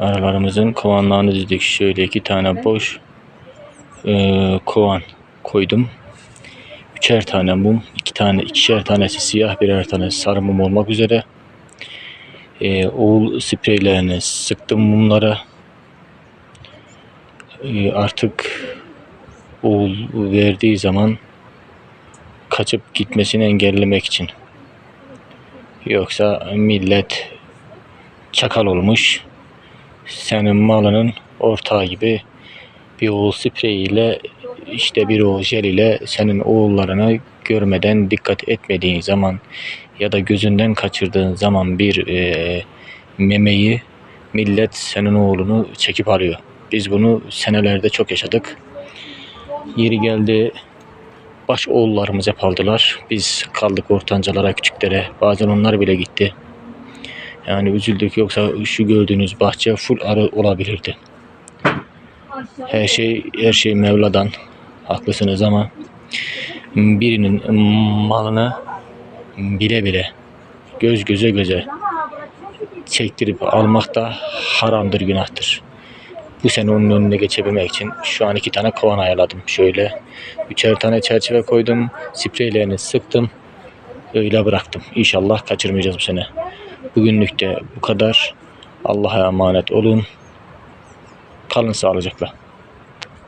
Aralarımızın kovanlarını dizdik. Şöyle iki tane boş eee, kovan koydum. Üçer tane mum, iki tane, ikişer tanesi siyah, birer tanesi sarı mum olmak üzere. Eee oğul spreylerini sıktım mumlara. Eee, artık oğul verdiği zaman kaçıp gitmesini engellemek için. Yoksa millet çakal olmuş. Senin malının ortağı gibi bir oğul spreyiyle işte bir oğul jel ile senin oğullarını görmeden dikkat etmediğin zaman ya da gözünden kaçırdığın zaman bir eee, memeyi millet senin oğlunu çekip alıyor. Biz bunu senelerde çok yaşadık. Yeri geldi baş oğullarımız hep aldılar. Biz kaldık ortancalara, küçüklere. Bazen onlar bile gitti. Yani üzüldük yoksa şu gördüğünüz bahçe full arı olabilirdi. Her şey her şey Mevla'dan. Haklısınız ama birinin malını bile bile göz göze göze çektirip almak da haramdır, günahtır. Bu sene onun önüne geçebilmek için şu an iki tane kovan ayarladım. Şöyle üçer tane çerçeve koydum. Spreylerini sıktım. Öyle bıraktım. İnşallah kaçırmayacağız bu sene. Bugünlük de bu kadar. Allah'a emanet olun. Kalın sağlıcakla.